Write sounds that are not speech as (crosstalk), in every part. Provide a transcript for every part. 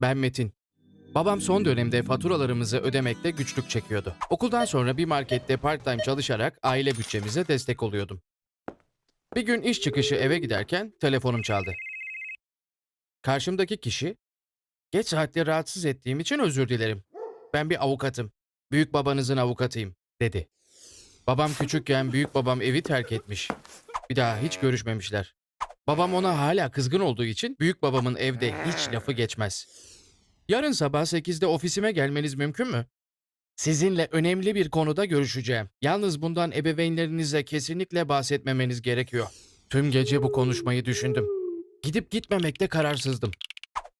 Ben Metin. Babam son dönemde faturalarımızı ödemekte güçlük çekiyordu. Okuldan sonra bir markette part-time çalışarak aile bütçemize destek oluyordum. Bir gün iş çıkışı eve giderken telefonum çaldı. Karşımdaki kişi, "Geç saatte rahatsız ettiğim için özür dilerim. Ben bir avukatım. Büyük babanızın avukatıyım." dedi. Babam küçükken büyük babam evi terk etmiş. Bir daha hiç görüşmemişler. Babam ona hala kızgın olduğu için büyük babamın evde hiç lafı geçmez. Yarın sabah 8'de ofisime gelmeniz mümkün mü? Sizinle önemli bir konuda görüşeceğim. Yalnız bundan ebeveynlerinize kesinlikle bahsetmemeniz gerekiyor. Tüm gece bu konuşmayı düşündüm. Gidip gitmemekte kararsızdım.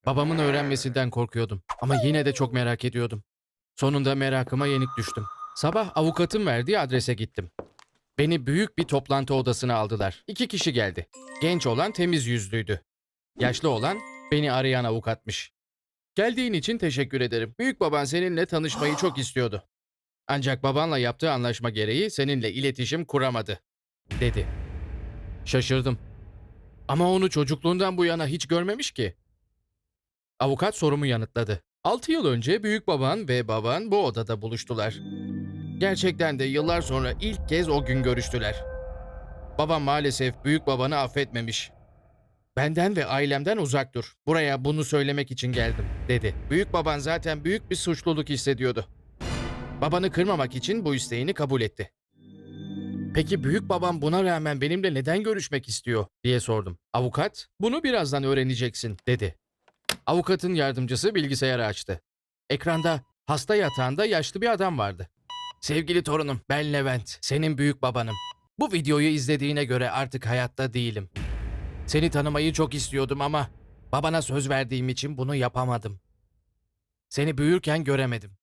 Babamın öğrenmesinden korkuyordum ama yine de çok merak ediyordum. Sonunda merakıma yenik düştüm. Sabah avukatın verdiği adrese gittim. Beni büyük bir toplantı odasına aldılar. İki kişi geldi. Genç olan temiz yüzlüydü. Yaşlı olan beni arayan avukatmış. Geldiğin için teşekkür ederim. Büyük baban seninle tanışmayı çok istiyordu. Ancak babanla yaptığı anlaşma gereği seninle iletişim kuramadı, dedi. Şaşırdım. Ama onu çocukluğundan bu yana hiç görmemiş ki. Avukat sorumu yanıtladı. 6 yıl önce büyük baban ve baban bu odada buluştular. Gerçekten de yıllar sonra ilk kez o gün görüştüler. Babam maalesef büyük babanı affetmemiş. Benden ve ailemden uzak dur. Buraya bunu söylemek için geldim, dedi. Büyük baban zaten büyük bir suçluluk hissediyordu. Babanı kırmamak için bu isteğini kabul etti. Peki büyük babam buna rağmen benimle neden görüşmek istiyor diye sordum. Avukat, bunu birazdan öğreneceksin, dedi. Avukatın yardımcısı bilgisayarı açtı. Ekranda hasta yatağında yaşlı bir adam vardı. Sevgili torunum, ben Levent, senin büyük babanım. Bu videoyu izlediğine göre artık hayatta değilim. Seni tanımayı çok istiyordum ama babana söz verdiğim için bunu yapamadım. Seni büyürken göremedim.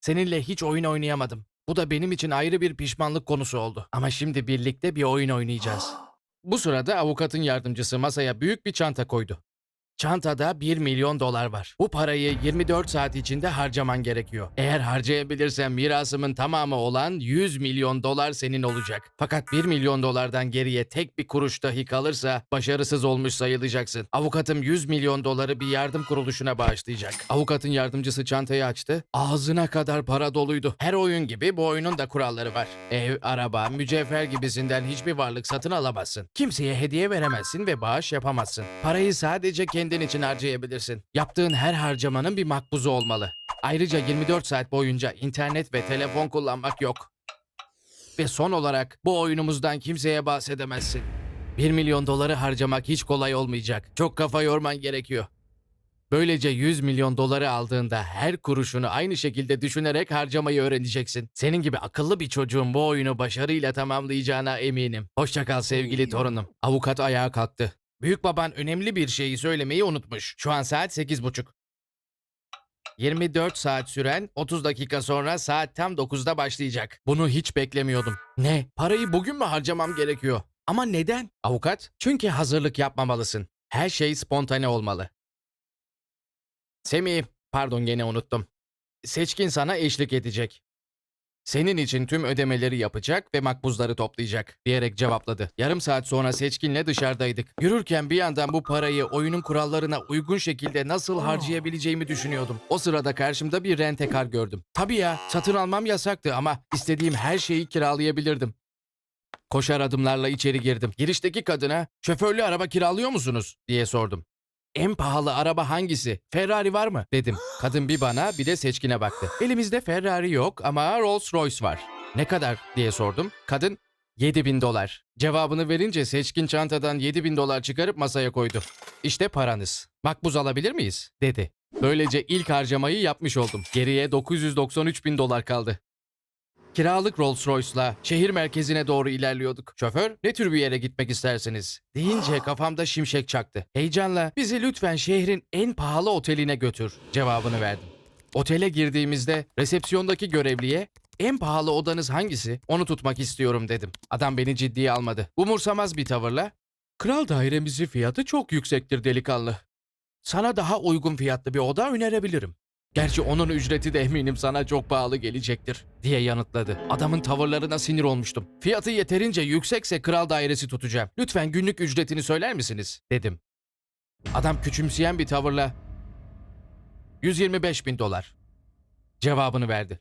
Seninle hiç oyun oynayamadım. Bu da benim için ayrı bir pişmanlık konusu oldu. Ama şimdi birlikte bir oyun oynayacağız. Bu sırada avukatın yardımcısı masaya büyük bir çanta koydu. Çantada 1 milyon dolar var. Bu parayı 24 saat içinde harcaman gerekiyor. Eğer harcayabilirsen mirasımın tamamı olan 100 milyon dolar senin olacak. Fakat 1 milyon dolardan geriye tek bir kuruş dahi kalırsa başarısız olmuş sayılacaksın. Avukatım 100 milyon doları bir yardım kuruluşuna bağışlayacak. Avukatın yardımcısı çantayı açtı. Ağzına kadar para doluydu. Her oyun gibi bu oyunun da kuralları var. Ev, araba, mücevher gibisinden hiçbir varlık satın alamazsın. Kimseye hediye veremezsin ve bağış yapamazsın. Parayı sadece kendin için harcayabilirsin. Yaptığın her harcamanın bir makbuzu olmalı. Ayrıca 24 saat boyunca internet ve telefon kullanmak yok. Ve son olarak bu oyunumuzdan kimseye bahsedemezsin. 1 milyon doları harcamak hiç kolay olmayacak. Çok kafa yorman gerekiyor. Böylece 100 milyon doları aldığında her kuruşunu aynı şekilde düşünerek harcamayı öğreneceksin. Senin gibi akıllı bir çocuğun bu oyunu başarıyla tamamlayacağına eminim. Hoşçakal sevgili torunum. Avukat ayağa kalktı. Büyük baban önemli bir şeyi söylemeyi unutmuş. Şu an saat 8.30. 24 saat süren 30 dakika sonra saat tam 9'da başlayacak. Bunu hiç beklemiyordum. Ne? Parayı bugün mü harcamam gerekiyor? Ama neden? Avukat, çünkü hazırlık yapmamalısın. Her şey spontane olmalı. Semih, pardon gene unuttum. Seçkin sana eşlik edecek. Senin için tüm ödemeleri yapacak ve makbuzları toplayacak diyerek cevapladı. Yarım saat sonra Seçkin'le dışarıdaydık. Yürürken bir yandan bu parayı oyunun kurallarına uygun şekilde nasıl harcayabileceğimi düşünüyordum. O sırada karşımda bir rentekar gördüm. Tabii ya satın almam yasaktı ama istediğim her şeyi kiralayabilirdim. Koşar adımlarla içeri girdim. Girişteki kadına şoförlü araba kiralıyor musunuz diye sordum. En pahalı araba hangisi? Ferrari var mı? dedim. (gasps) Kadın bir bana bir de seçkine baktı. Elimizde Ferrari yok ama Rolls Royce var. Ne kadar diye sordum. Kadın 7 bin dolar. Cevabını verince seçkin çantadan 7 bin dolar çıkarıp masaya koydu. İşte paranız. Makbuz alabilir miyiz? dedi. Böylece ilk harcamayı yapmış oldum. Geriye 993 bin dolar kaldı. Kiralık Rolls Royce'la şehir merkezine doğru ilerliyorduk. Şoför, ne tür bir yere gitmek istersiniz? Deyince (gasps) kafamda şimşek çaktı. Heyecanla bizi lütfen şehrin en pahalı oteline götür cevabını verdim. Otele girdiğimizde resepsiyondaki görevliye en pahalı odanız hangisi? Onu tutmak istiyorum dedim. Adam beni ciddiye almadı. Umursamaz bir tavırla Kral dairemizin fiyatı çok yüksektir delikanlı. Sana daha uygun fiyatlı bir oda önerebilirim. Gerçi onun ücreti de eminim sana çok pahalı gelecektir diye yanıtladı. Adamın tavırlarına sinir olmuştum. Fiyatı yeterince yüksekse kral dairesi tutacağım. Lütfen günlük ücretini söyler misiniz? dedim. Adam küçümseyen bir tavırla 125 bin dolar. Cevabını verdi.